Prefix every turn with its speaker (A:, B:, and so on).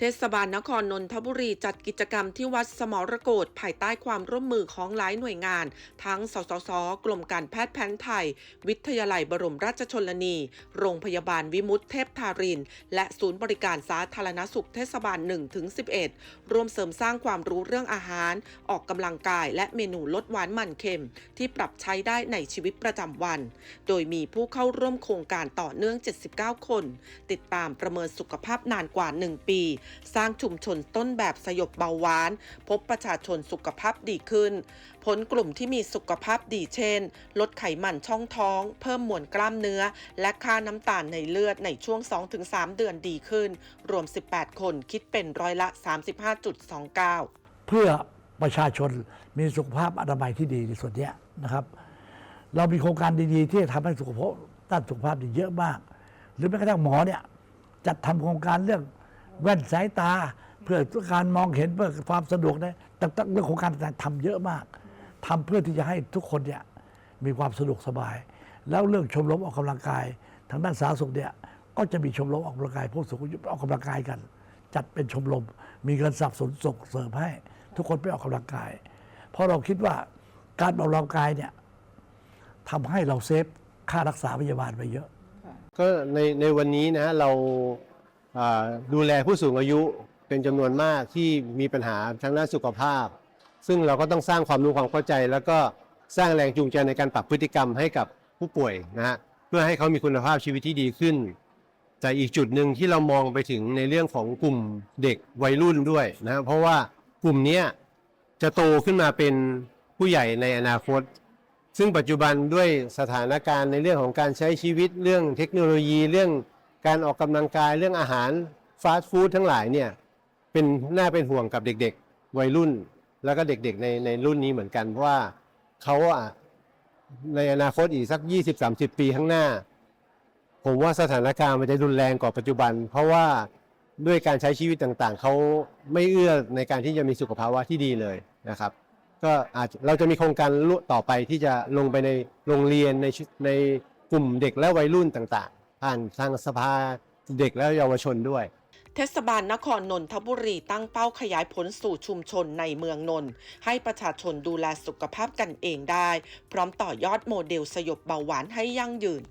A: เทศบาลนครนนทบุรีจัดกิจกรรมที่วัดสมรโกฏภายใต้ความร่วมมือของหลายหน่วยงาน ทั้งสสสกรมการแพทย์แผนไทย วิทยาลัยบรมราชชนนี โรงพยาบาลวิมุตเทพทาริน และศูนย์บริการสาธารณสุขเทศบาล1-11 ร่วมเสริมสร้างความรู้เรื่องอาหาร ออกกำลังกาย และเมนูลดหวานมันเค็ม ที่ปรับใช้ได้ในชีวิตประจำวัน โดยมีผู้เข้าร่วมโครงการต่อเนื่อง 79 คน ติดตามประเมินสุขภาพนานกว่า 1 ปีสร้างชุมชนต้นแบบสยบเบาหวาน พบประชาชนสุขภาพดีขึ้น ผลกลุ่มที่มีสุขภาพดีเช่น ลดไขมันช่องท้อง เพิ่มมวลกล้ามเนื้อ และค่าน้ำตาลในเลือดในช่วง 2-3 เดือนดีขึ้น รวม 18 คนคิดเป็นร้อยละ 35.29
B: เพื่อประชาชนมีสุขภาพอนามัยที่ดีในส่วนเนี้ยนะครับ เรามีโครงการดีๆ ที่ทำให้สุขภาพด้านสุขภาพดีเยอะมาก หรือแม้กระทั่งหมอเนี่ยจัดทำโครงการเรื่อง แว่นสายตา เพื่อการมองเห็นเพื่อความสะดวกนี่ยต่างๆเรื่องโครงการต่างๆทำเยอะมากทำเพื่อที่จะให้ทุกคนเนี่ยมีความสะดวกสบาย แล้วเรื่องชมรมออกกำลังกาย ทางด้านสาธารณสุขเนี่ยก็จะมีชมรมออกกำลังกายผู้สูงอายุออกกำลังกายกัน จัดเป็นชมรมมีเงินสนับสนุนส่งเสริมให้ ทุกคนไปออกกำลังกาย เพราะเราคิดว่าการออกกำลังกายเนี่ยทำให้เราเซฟค่ารักษาพยาบาลไปเยอะ
C: ก็ในในวันนี้นะเรา ดูแลผู้สูงอายุเป็นจำนวนมากที่มีปัญหาทางด้านสุขภาพ ซึ่งเราก็ต้องสร้างความรู้ความเข้าใจ แล้วก็สร้างแรงจูงใจในการปรับพฤติกรรมให้กับผู้ป่วยนะฮะเพื่อให้เขามีคุณภาพชีวิตที่ดีขึ้น แต่อีกจุดหนึ่งที่เรามองไปถึงในเรื่องของกลุ่มเด็กวัยรุ่นด้วยนะเพราะว่ากลุ่มนี้จะโตขึ้นมาเป็นผู้ใหญ่ในอนาคต ซึ่งปัจจุบันด้วยสถานการณ์ในเรื่องของการใช้ชีวิตเรื่องเทคโนโลยีเรื่อง การออกกำลังกายเรื่องอาหารฟาสต์ฟู้ดทั้งหลายเนี่ยเป็นน่าเป็นห่วงกับเด็กๆ วัยรุ่น แล้วก็เด็กๆในในรุ่นนี้เหมือนกันเพราะว่าเขาอะในอนาคตอีกสัก 20-30 ปีข้างหน้า ผมว่าสถานการณ์มันจะรุนแรงกว่าปัจจุบัน เพราะว่าด้วยการใช้ชีวิตต่างๆ เขาไม่เอื้อในการที่จะมีสุขภาวะที่ดีเลยนะครับ ก็อาจเราจะมีโครงการต่อไปที่จะลงไปในโรงเรียนในในกลุ่มเด็กและวัยรุ่นต่างๆ ผ่านทางสภาเด็กและเยาวชนด้วย
A: เทศบาลนครนนทบุรีตั้งเป้าขยายผลสู่ชุมชนในเมืองนนท์ให้ประชาชนดูแลสุขภาพกันเองได้ พร้อมต่อยอดโมเดลสยบเบาหวานให้ยั่งยืน